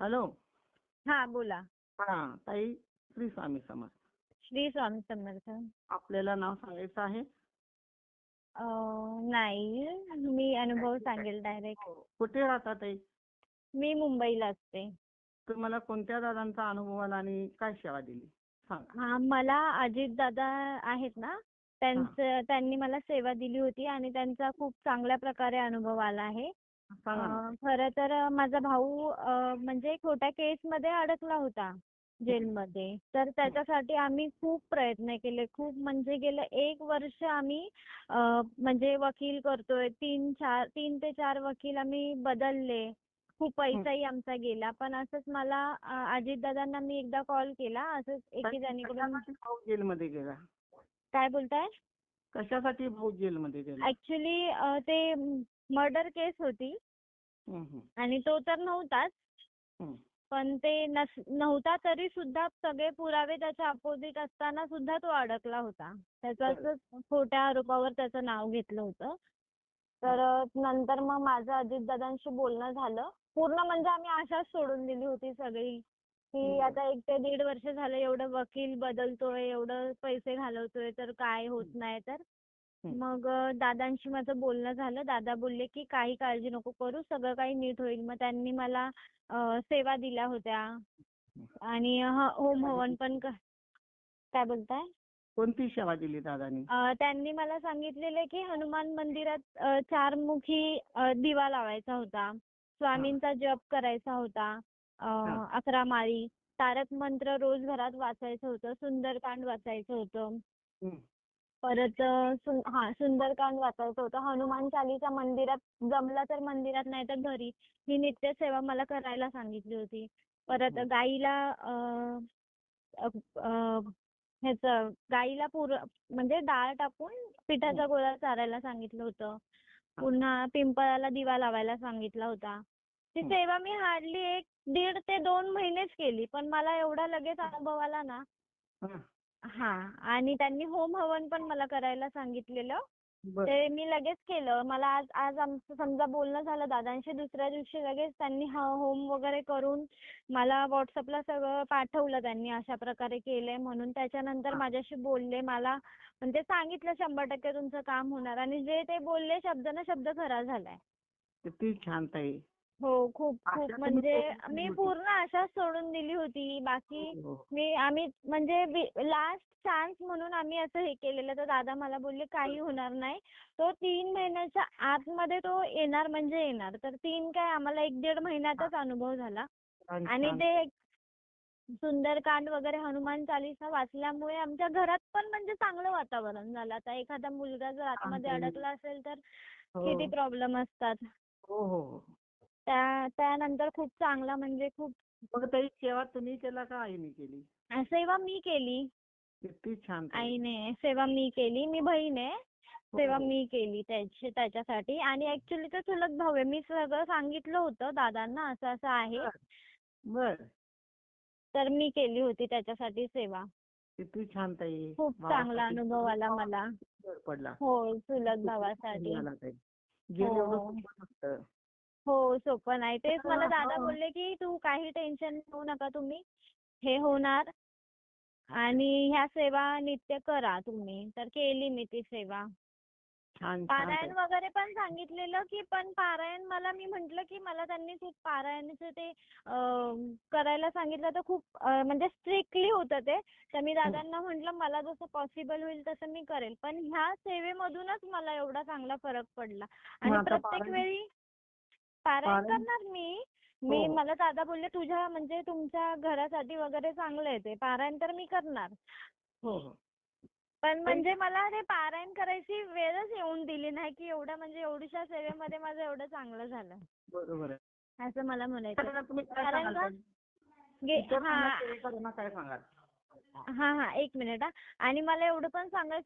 Hello. हा बोला. हा ताई श्री स्वामी समर्थ. श्री स्वामी समर्थ. आपल्याला नाव सांगायचं आहे? अं, नाही. मी अनुभव सांगेल डायरेक्ट कुठे राहता ताई? मी मुंबईला असते. तुम्हाला कोणत्या दादांचा अनुभव आला आणि काय सेवा दिली? सांगा. हा मला अजित दादा आहेत ना? त्यांचं त्यांनी मला सेवा दिली होती आणि त्यांचा खूप चांगल्या प्रकारे अनुभव आला आहे. खरं तर माझा भाऊ म्हणजे खोट्या केसमध्ये अडकला होता जेलमध्ये. तर त्याच्यासाठी आम्ही खूप प्रयत्न केले. खूप म्हणजे गेलं एक वर्ष आम्ही म्हणजे वकील करतोय. तीन चार तीन ते चार वकील आम्ही बदलले. खूप पैसाही आमचा गेला. पण असंच मला अजित दादांना मी एकदा कॉल केला. असंच एके भाऊ जेलमध्ये गेला. काय बोलताय? कशासाठी भाऊ जेलमध्ये गेला? ऍक्च्युली ते मर्डर केस होती. आणि तो तर नव्हताच. पण ते नव्हता तरी सुद्धा सगळे पुरावे त्याच्या अपोजिट असताना सुद्धा तो अडकला होता. त्याचं बरं. असंच खोट्या आरोपावर त्याचं नाव घेतलं होतं. तर नंतर मग माझं अजितदादांशी बोलणं झालं. पूर्ण म्हणजे आम्ही आशाच सोडून दिली होती सगळी. की. आता एक ते दीड वर्ष झालं एवढं वकील बदलतोय एवढं पैसे घालवतोय तर काय होत नाही तर. मग दादांशी माझं बोलणं झालं. दादा बोलले की काही काळजी नको करू. सगळं काही नीट होईल. मग त्यांनी मला सेवा दिल्या होत्या. आणि ह- होम हवन पण काय बोलताय? कोणती सेवा दिली दादानी? त्यांनी मला सांगितलेलं की हनुमान मंदिरात अ, चारमुखी अ, दिवा लावायचा होता. स्वामींचा जप करायचा होता. अकरा माळी. तारक मंत्र रोज घरात वाचायचं होतं. सुंदरकांड वाचायचं होतं. परत सुं- हा सुंदरकांड वाचायचं होतं. हनुमान चालीसा मंदिरात जमलं तर मंदिरात नाही तर घरी. ही नित्य सेवा मला करायला सांगितली होती. परत. गाईला ह्याचं गाईला पुर म्हणजे डाळ टाकून पिठाचा गोळा चारायला सांगितलं होतं. पुन्हा पिंपळाला दिवा लावायला सांगितला होता. ती. सेवा मी हार्डली एक दीड ते दोन महिनेच केली. पण मला एवढा लगेच अनुभव आला ना हं. आणि त्यांनी होम हवन पण मला करायला सांगितलेलं. ते मी लगेच केलं मला आज आज आमचं समजा बोलणं झालं दादांशी दुसऱ्या दिवशी लगेच त्यांनी होम वगैरे करून मला व्हॉट्सअपला सगळं पाठवलं त्यांनी अशा प्रकारे केलंय म्हणून त्याच्यानंतर. माझ्याशी बोलले मला म्हणजे सांगितलं शंभर टक्के तुमचं काम होणार आणि जे ते बोलले शब्द ना शब्द खरा झालाय किती छान ताई हो खूप खूप म्हणजे मी. पूर्ण आशाच सोडून दिली होती बाकी हो. मी आम्ही म्हणजे लास्ट चान्स म्हणून आम्ही असं हे केलेलं तर दादा मला बोलले काही होणार नाही तो तीन महिन्याच्या आतमध्ये तो येणार म्हणजे येणार तर तीन काय आम्हाला एक दीड महिन्यातच अनुभव झाला आणि. ते सुंदरकांड वगैरे हनुमान चालीसा वाचल्यामुळे आमच्या घरात पण म्हणजे चांगलं वातावरण झालं आता एखादा मुलगा जर आतमध्ये. अडकला असेल तर हो. किती प्रॉब्लेम असतात हो हो हो. त्या त्यानंतर खूप चांगला म्हणजे खूप मग ताई सेवा तुम्ही केला का आईने केली? सेवा मी केली. किती छान ताई. आईने सेवा मी केली मी बहीण आहे सेवा हो. मी केली त्याची त्याच्यासाठी. आणि ऍक्च्युली तो चुलत भाऊ आहे. मी सगळं सांगितलं होतं दादांना असं असं आहे. बर. तर मी केली होती त्याच्यासाठी सेवा. किती छान ताई. खूप चांगला अनुभव आला मला. पडला. हो चुलत भावासाठी. ताई. हो. एवढं. हो सोपं नाही. तेच मला दादा. बोलले की तू काही टेन्शन घेऊ नका तुम्ही. हे होणार. आणि ह्या सेवा नित्य करा तुम्ही. तर केली मी ती सेवा. छान पारायण. वगैरे पण सांगितलेलं की पण पारायण मला मी म्हंटल की मला त्यांनी खूप पारायणाचं ते अं, करायला सांगितलं तर खूप अं, म्हणजे स्ट्रिक्टली होतं ते. तर मी दादांना म्हंटल मला जसं पॉसिबल होईल तसं मी करेल. पण ह्या सेवेमधूनच मला एवढा चांगला फरक पडला. आणि मग आता प्रत्येक पारायण- वेळी पारायण करणार मी. मी हो. मला दादा बोलले तुझ्या म्हणजे तुमच्या घरासाठी वगैरे चांगलं आहे ते. पारायण तर मी करणार. हो हो. पण म्हणजे मला ते पारायण करायची वेळच येऊन दिली नाही की एवढं म्हणजे एवढ्याशा सेवेमध्ये माझं एवढं चांगलं झालं. बरोबर आहे. असं मला म्हणायचं इतरांना तुम्ही काय कारण सांगाल का ताई? गे- इतरांना हा. सेवेकरांना काय सांगाल? हा हा. एक मिनिट हा. आणि मला एवढं पण सांगायचं